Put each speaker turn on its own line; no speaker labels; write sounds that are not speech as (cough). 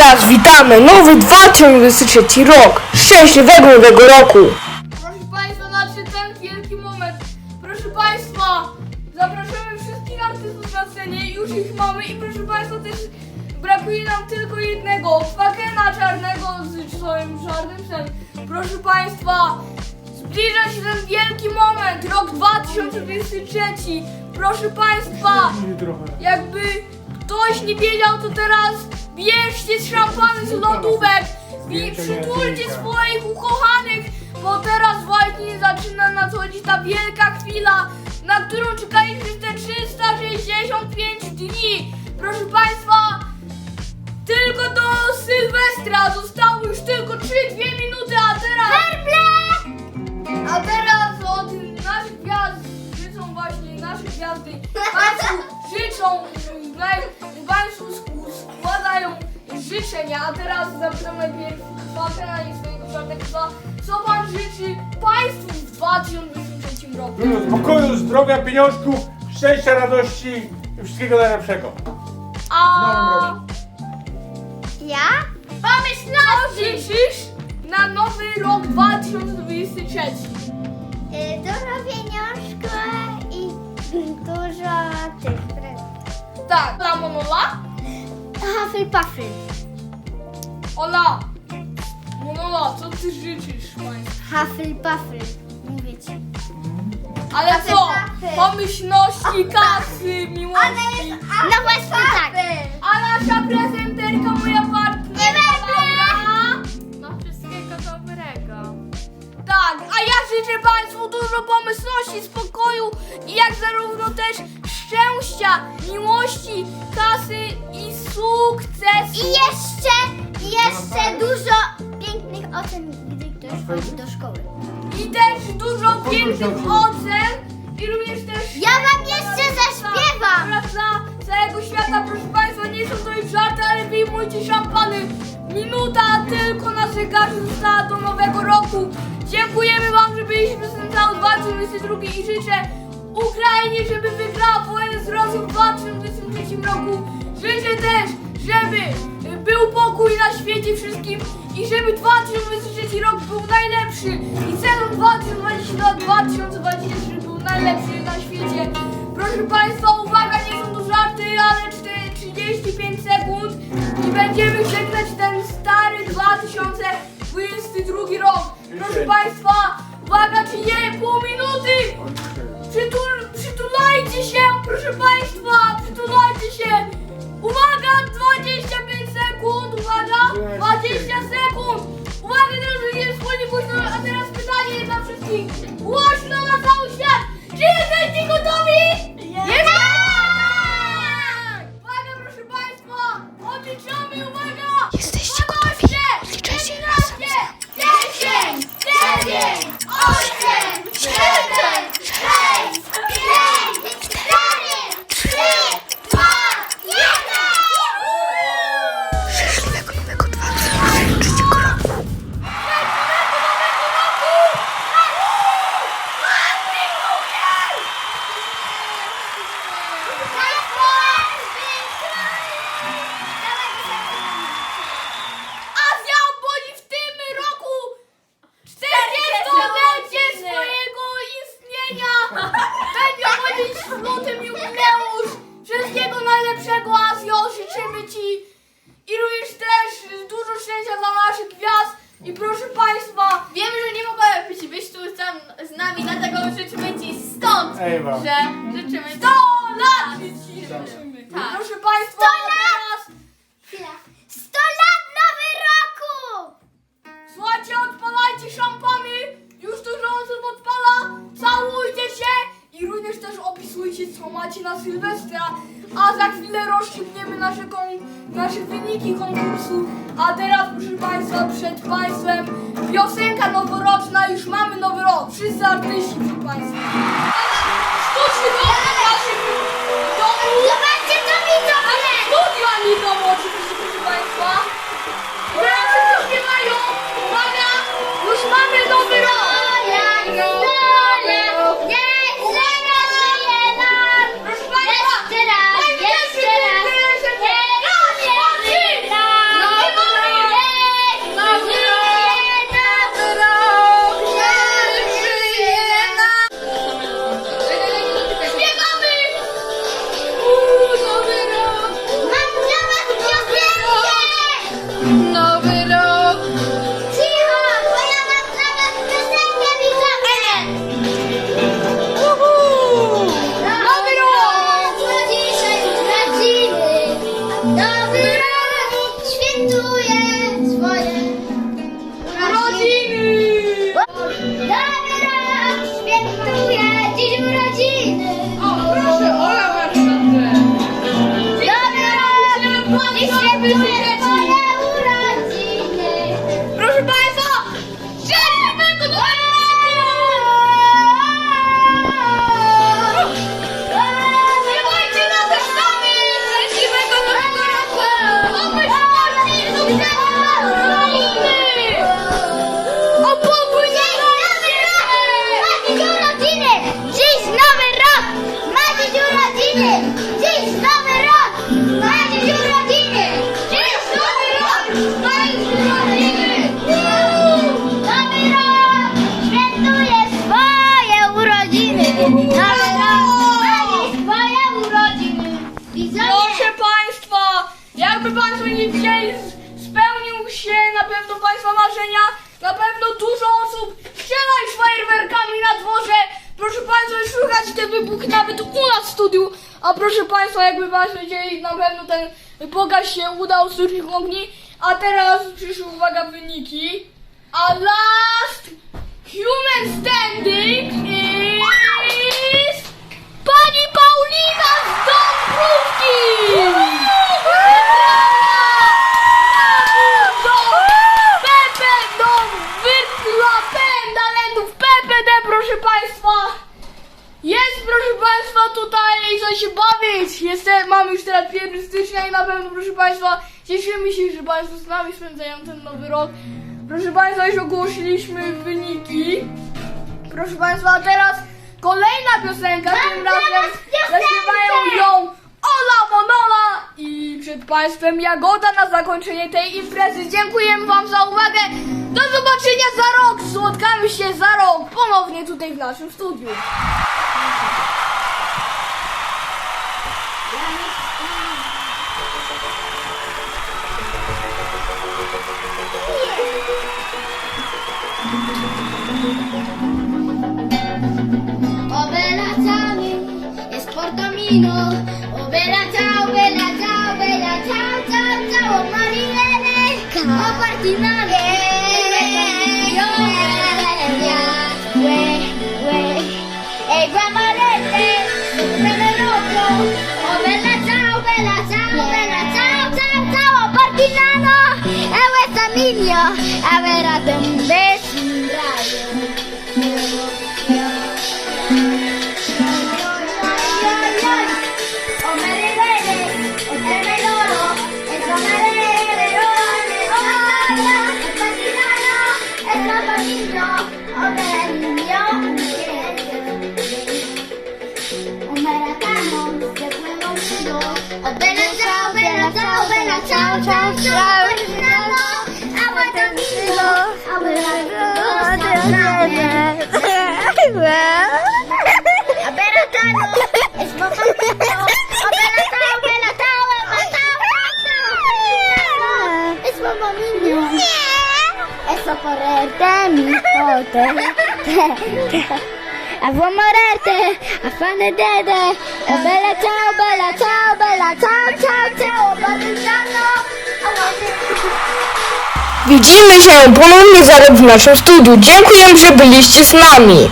teraz witamy nowy 2023 rok. Szczęśliwego nowego roku.
Proszę Państwa, nadszedł ten wielki moment. Proszę Państwa, zapraszamy wszystkich artystów na scenie, już ich mamy i proszę Państwa też brakuje nam tylko jednego, Fakena Czarnego z swoim czarnym psem. Proszę Państwa, zbliża się ten wielki moment, rok 2023. Proszę Państwa, jakby ktoś nie wiedział, to teraz bierzcie szampany z lodówek i przytulcie swoich ukochanych, bo teraz właśnie zaczyna nadchodzić ta wielka chwila, na którą czekaliśmy te 365 dni. Proszę Państwa, tylko do Sylwestra zostało już tylko 3-2 minuty, a teraz... A teraz od naszych gwiazd życzą właśnie nasze gwiazdy. (laughs) Państwu życzą, naj- Państwu życzenia. A teraz zapytam najpierw Fakera i swojego czarnego psa, co Pan życzy Państwu w 2023 roku?
Dużo spokoju, zdrowia, pieniążków, szczęścia, radości i wszystkiego najlepszego.
A
Ja?
co życzysz na nowy rok 2023?
Y, Dużo pieniążku i dużo tych prezentów.
Tak, dla Monola?
Hufflepuffy.
Ola! Monola, co Ty życzysz Państwu?
Hufflepuffy. Mówię ci.
Ale co? Pomyślności, kasy, miłości.
No właśnie tak.
A nasza prezenterka, moja partnerka Laura.
No wszystkiego dobrego.
Tak, a ja życzę Państwu dużo pomyślności, spokoju i jak zarówno też szczęścia, miłości, kasy i sukcesu.
I jeszcze, jeszcze dużo pięknych ocen, gdy ktoś chodzi do szkoły.
I też dużo pięknych ocen i również też...
Ja wam jeszcze zaśpiewam.
Dla całego świata, proszę Państwa, nie są to już żarty, ale wyjmujcie szampany. Minuta tylko na zegarze została do nowego roku. Dziękujemy Wam, że byliśmy z tym cały 2022 i życzę Ukrainie, żeby wygrała wojnę z Rosją w 2023 roku. Życzę też, żeby był pokój na świecie wszystkim i żeby 2023 rok był najlepszy i sezon 2022-2023 był najlepszy na świecie. Proszę Państwa, uwaga, nie są to żarty, ale czte- 35 sekund i będziemy żegnać ten stary 2022 rok. Proszę Państwa, uwaga, czy nie, pół minuty! Przytul, przytulajcie się, proszę Państwa,
z nami, dlatego życzymy Ci stąd,
Ewa.
że życzymy
100 lat życzymy!
Tak.
Proszę Państwa,
100
a teraz
Chwila. 100 lat nowy roku!
Słuchajcie, odpalajcie szampany! Macie na Sylwestra. A za chwilę rozstrzygniemy nasze, nasze wyniki konkursu. A teraz, proszę Państwa, przed Państwem piosenka noworoczna. Już mamy nowy rok. Wszyscy artyści, proszę Państwa. Jakby Państwo nie widzieli, spełnił się na pewno Państwa marzenia, na pewno dużo osób strzela już fajerwerkami na dworze. Proszę Państwa, słychać te wybuchy nawet u nas w studiu. A proszę Państwa, jakby Państwo wiedzieli, na pewno ten pokaz się udał z różnych ogni. A teraz przyszły, uwaga, wyniki. A last human standing is Pani Paulina z Dąbrówki! Pepe Dom Wyrtla Penda Lendów PPD proszę Państwa! Jest proszę Państwa tutaj co się bawić! Jest, mamy już teraz 1 stycznia i na pewno proszę Państwa cieszymy się, że Państwo z nami spędzają ten nowy rok. Proszę Państwa już ogłosiliśmy wyniki. Proszę Państwa, a teraz kolejna piosenka, tym razem zaśpiewają ją Ola Monola i przed Państwem Jagoda na zakończenie tej imprezy. Dziękujemy Wam za uwagę. Do zobaczenia za rok. Spotkamy się za rok ponownie tutaj w naszym studiu.
Obera ciao, bella ciao, bella ciao, ciao, ciao, marinere, o partitane. Ciao, ciao, ciao, es papacito. A fare dede. A bella ciao, bella ciao, bella ciao, ciao, ciao.
Widzimy się ponownie za w naszym studiu. Dziękuję, że byliście z nami.